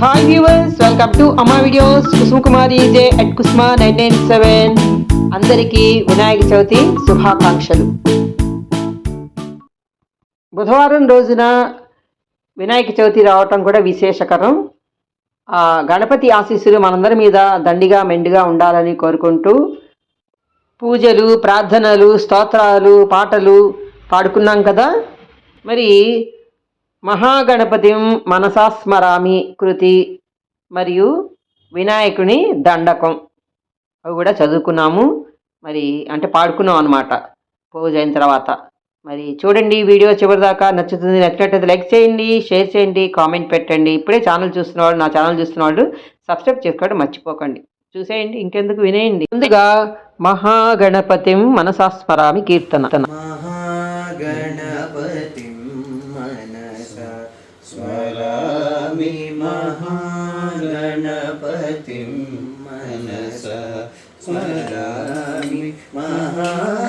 Hi viewers welcome to Amma videos Kusuma Kumari J at Kusma nine nine seven అందరికీ వినాయక చవితి శుభాకాంక్షలు. బుధవారం రోజున వినాయక చవితి రావటం కూడా విశేషకరం. గణపతి ఆశీస్సులు మనందరి మీద దండిగా మెండుగా ఉండాలని కోరుకుంటూ పూజలు ప్రార్థనలు స్తోత్రాలు పాటలు పాడుకున్నాం కదా. మరి మహాగణపతిం మనసాస్మరామి కృతి మరియు వినాయకుని దండకం. అవి కూడా చదువుకున్నాము. మరి అంటే పాడుకున్నాం అనమాట పూజ అయిన తర్వాత. మరి చూడండి వీడియో చివరిదాకా నచ్చుతుంది. నచ్చినట్టు లైక్ చేయండి షేర్ చేయండి కామెంట్ పెట్టండి. ఇప్పుడే ఛానల్ చూస్తున్నవాళ్ళు నా ఛానల్ చూస్తున్నవాడు సబ్స్క్రైబ్ చేసుకోవడం మర్చిపోకండి. చూసేయండి ఇంకెందుకు వినేయండి. ముందుగా మహాగణపతిం మనసాస్మరామి కీర్తన. మహాగణపతిం स्मरामि महागणपतिं मनसा। स्मरामि महागणपतिं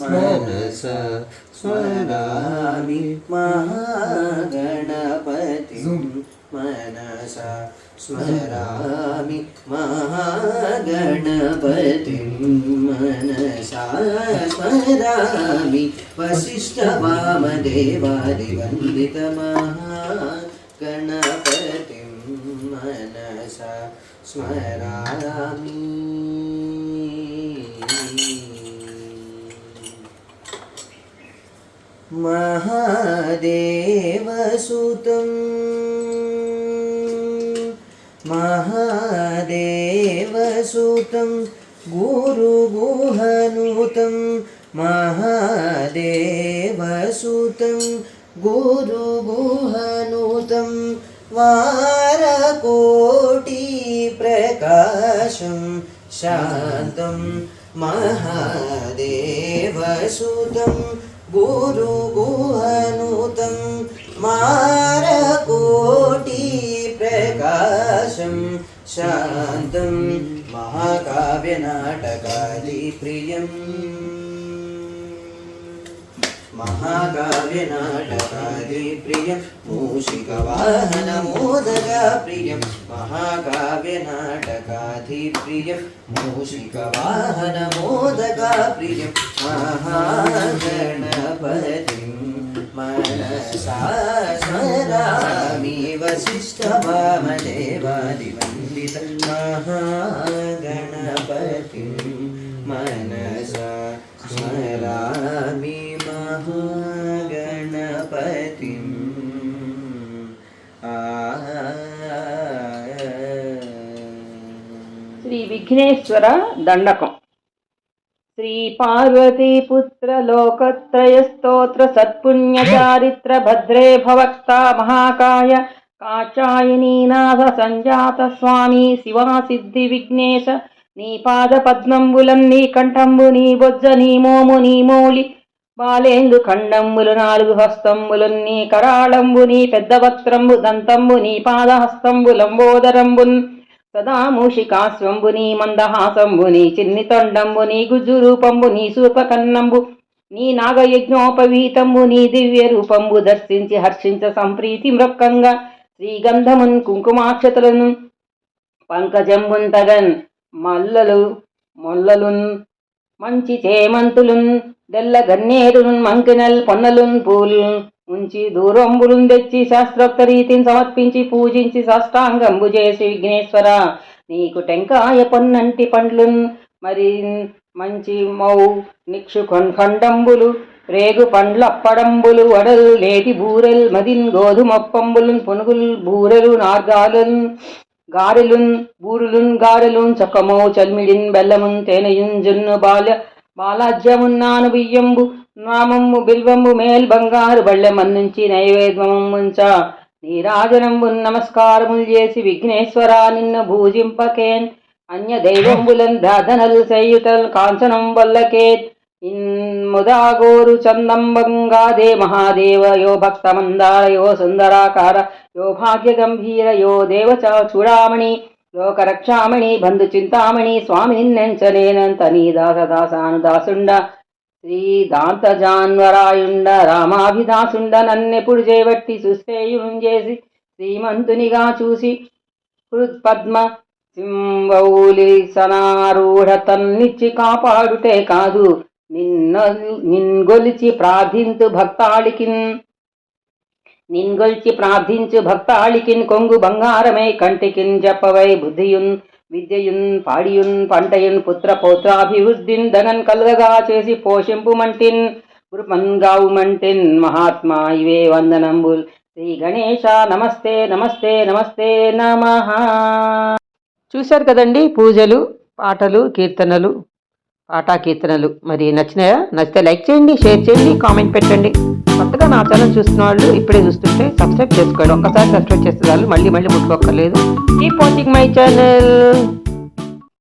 मनसा। स्मरामि महागणपतिं स्मरामि महागणपतिं मनसा स्मरामि वसिष्ठवामदेवादिवन्दितमहागणपतिं मनसा स्मरामि। महादेवसुतम् महादेवसुतं गुरुगुहनुतं महादेवसुतं गुरुगुहनुतं वारकोटिप्रकाशं शान्तं महादेवसुतं गुरुगुहनुतं പ്രിയം മഹാകാവ്യനാടകാരി പ്രിയം മൂഷികവാഹന മോദക പ്രിയം മഹാകാവ്യനാടകാധി പ്രിയം മൂഷികവാഹന മോദക പ്രിയം മഹാഗണപതി മനസാസ്മരാമി വസിഷ്ഠവാമദേവാദിവന്ദിത മഹാഗണപതി. स्मरामि महागणपतिम् శ్రీ విఘ్నేశ్వర దండకం శ్రీ పార్వతీపుత్ర లోకత్రయ స్తోత్ర సత్పుణ్య చారిత్ర భద్రే భవక్త మహాకాయ కాచాయనీనాథ సంజాత స్వామి శివా సిద్ధి విఘ్నేశ నీ పాద పద్మంబులం నీ కంఠంబు నీ బొజ్జ నీ మోము నీ మౌలి బాలేందు ఖండంబులు నాలుగు హస్తంబులు నీ కరాళంబు నీ పెద్ద వక్త్రంబు దంతంబు నీ పాదహస్తంబు లంబోదరంబున్ సదా మూషికాస్వంబు నీ మందహాసంబు నీ చిన్ని తొండంబు నీ గుజ్జు రూపంబు నీ సూపకన్నంబు నీ నాగయజ్ఞోపవీతంబు నీ దివ్య రూపంబు దర్శించి హర్షించ సంప్రీతి మృక్కంగా శ్రీగంధమున్ కుంకుమాక్షతలను పంకజంబున్ తగన్ మల్లలు మొల్లలున్ మంచి చేమంతులున్ దెల్ల గన్నేరులున్ మంకినల్ పొన్నలున్ పూల్ ఉంచి దూరంబులున్ తెచ్చి శాస్త్రోక్త రీతిని సమర్పించి పూజించి సాష్టాంగంబు చేసి విఘ్నేశ్వర నీకు టెంకాయ పొన్నంటి పండ్లున్ మరి మంచి మౌ నిక్షు ఖండంబులు రేగు పండ్ల అప్పడంబులు వడలు లేటి బూరెల్ మదిన్ గోధుమప్పంబులున్ పునుగులు బూరెలు నార్గాలున్ గారెలున్ బూరులున్ గారెలున్ చక్కమో చల్మిడిన్ బెల్లమున్ తేనెయున్ జున్ను బాల్య బాలాజ్యమున్నాను బియ్యంబు నామమ్ము బిల్వంబు మేల్ బంగారు బళ్ళెమన్నుంచి నైవేద్యముంచ. నీరాజనంబు నమస్కారములు చేసి విఘ్నేశ్వర నిన్ను భూజింపకేన్. అన్య దైవంబులన్ ప్రార్థనలు చేయుటల్ కాంచనం వల్లకేత్ ఇన్ముదాగోరు చందంబంగాదే మహాదేవ యో భక్తమందార యో సుందరాకార యో భాగ్య గంభీర యో దేవ చూడామణి లోకరక్షామణి బంధు చింతామణి స్వామి నిన్నెంచలేనంత నీ దాస దాసుండ శ్రీ దాంతజాన్వరాయుండ రామాభిదాసుండ నన్నెప్పుడు చేయబట్టి సుశ్రేయుం చేసి శ్రీమంతునిగా చూసి పద్మ సింబౌలి సనారూఢ తన్నిచ్చి కాపాడుటే కాదు నిన్గొలిచి ప్రార్థించు భక్తాళికిన్ నిన్గొల్చి ప్రార్థించు భక్తాళికిన్ కొంగు బంగారమై కంటికిన్ చెప్పవై బుద్ధియున్ విద్యయున్ పాడియున్ పంటయున్ పుత్ర పౌత్రాభివృద్ధిన్ ధనన్ కలుగగా చేసి పోషింపు మంటిన్ మంటిన్ మహాత్మా ఇవే వందనంబుల్. శ్రీ గణేశ నమస్తే నమస్తే నమస్తే నమ. చూశారు కదండి పూజలు పాటలు కీర్తనలు. పాటా కీర్తనలు మరి నచ్చినాయా? నచ్చితే లైక్ చేయండి షేర్ చేయండి కామెంట్ పెట్టండి. కొత్తగా నా ఛానల్ చూస్తున్న వాళ్ళు ఇప్పుడే చూస్తుంటే సబ్స్క్రైబ్ చేసుకోండి. ఒక్కసారి సబ్స్క్రైబ్ చేస్తే వాళ్ళు మళ్ళీ మళ్ళీ ముట్టుకోక్కర్లేదు. Keep watching my channel